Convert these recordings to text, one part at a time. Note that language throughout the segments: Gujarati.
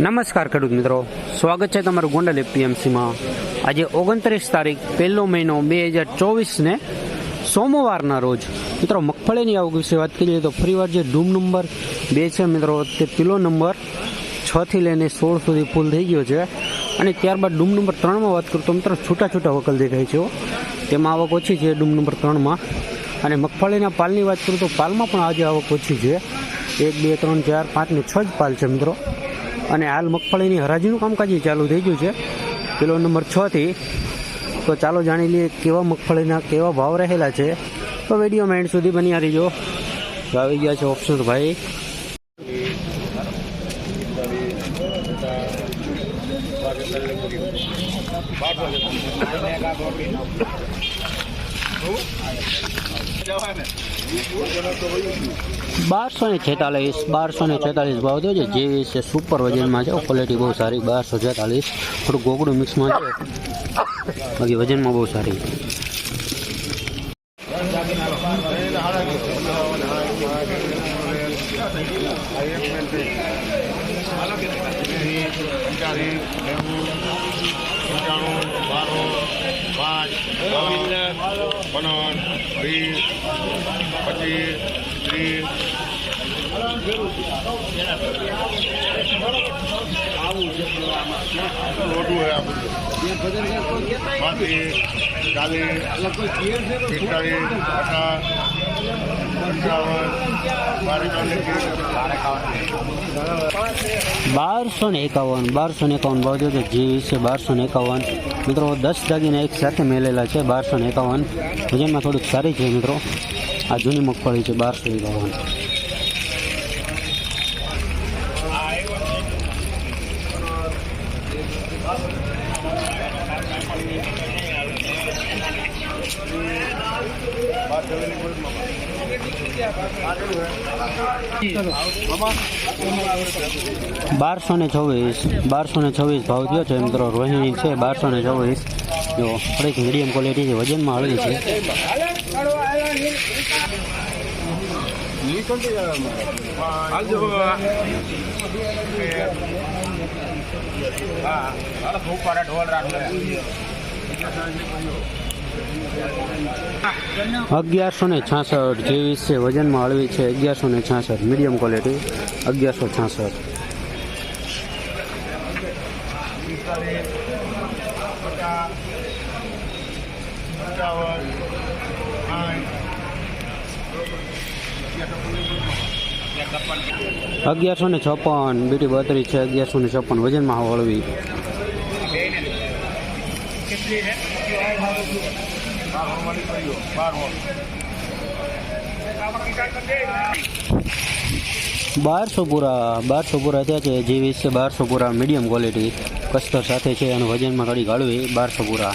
નમસ્કાર ખેડૂત મિત્રો. સ્વાગત છે તમારું ગોંડલ એપીએમસીમાં આજે ઓગણત્રીસ તારીખ, પહેલો મહિનો બે હજાર ચોવીસને સોમવારના રોજ. મિત્રો, મગફળીની આવક વિશે વાત કરીએ તો ફરીવાર જે ડૂમ નંબર બે છે મિત્રો, તે પિલો નંબર છથી લઈને સોળ સુધી ફૂલ થઈ ગયો છે. અને ત્યારબાદ ડૂમ નંબર ત્રણમાં વાત કરું તો મિત્રો, છૂટા છૂટા વકલ દેખાય છે. તેમાં આવક ઓછી છે ડૂમ નંબર ત્રણમાં. અને મગફળીના પાલની વાત કરું તો પાલમાં પણ આજે આવક ઓછી છે. એક, બે, ત્રણ, ચાર, પાંચ ને છ જ પાલ છે મિત્રો. અને હાલ મગફળીની હરાજીનું કામકાજ ચાલુ થઈ ગયું છે. કિલો નંબર છ થી. તો ચાલો જાણી લઈએ કેવા મગફળીના કેવા ભાવ રહેલા છે. તો વિડીયોમાં એન્ડ સુધી બની રહીજો. આવી ગયા છે ઓપ્શન ભાઈ. બારસો ને છેતાલીસ, બારસો ને છેતાલીસ ભાવ થયો છે. જેવી છે સુપર વજનમાં છે. ક્વોલિટી બહુ સારી. બારસો છેતાલીસ. થોડું ગોગડું મિક્સમાં છે. બાકી વજનમાં બહુ સારી. પંચાણું બારો પાંચ પંદર વીસ પચીસ ત્રીસ મોટું હોય આ બધું પાંત્રીસ ચાલીસ પિસ્તાલીસ પચાસ પંચાવન બારસો ને એકાવન, બારસો ને એકાવન ભાવ થયો છે, જેવી છે, બારસો ને એકાવન. મિત્રો, દસ દાગીના એક સાથે મેલેલા છે, બારસો ને એકાવન. વજનમાં થોડીક સારી છે, મિત્રો. આ જૂની મગફળી છે, બારસો એકાવન. બારસો ને છવ્વીસ બારસો ને છવ્વીસ ભાવ થયો છે મિત્રો રોહિણી છે બારસો ને છવ્વીસ જો થોડીક મીડિયમ ક્વોલિટી છે વજનમાં હળવી છે અગિયારસો ને છાસઠ જેવીસ છે, વજનમાં હળવી છે, અગિયારસો ને છાસઠ મીડિયમ ક્વોલિટી અગિયારસો છાસઠ. અગિયારસો ને છપ્પન બીટી બત્રીસ છે, અગિયારસો ને છપ્પન, વજનમાં હળવી. બારસો પૂરા બારસો પૂરા થયા છે જેવીસ છે બારસો પૂરા મીડિયમ ક્વોલિટી કસ્તર સાથે છે અને વજનમાં ઘડી ગાળવી બારસો પૂરા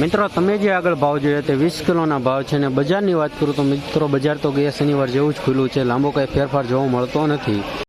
મિત્રો, તમે જે આગળ ભાવ જોયા તે વીસ કિલોના ભાવ છે અને બજારની વાત કરું તો મિત્રો, બજાર તો ગયા શનિવાર જેવું જ ખુલ્લું છે. લાંબો કંઈ ફેરફાર જોવા મળતો નથી.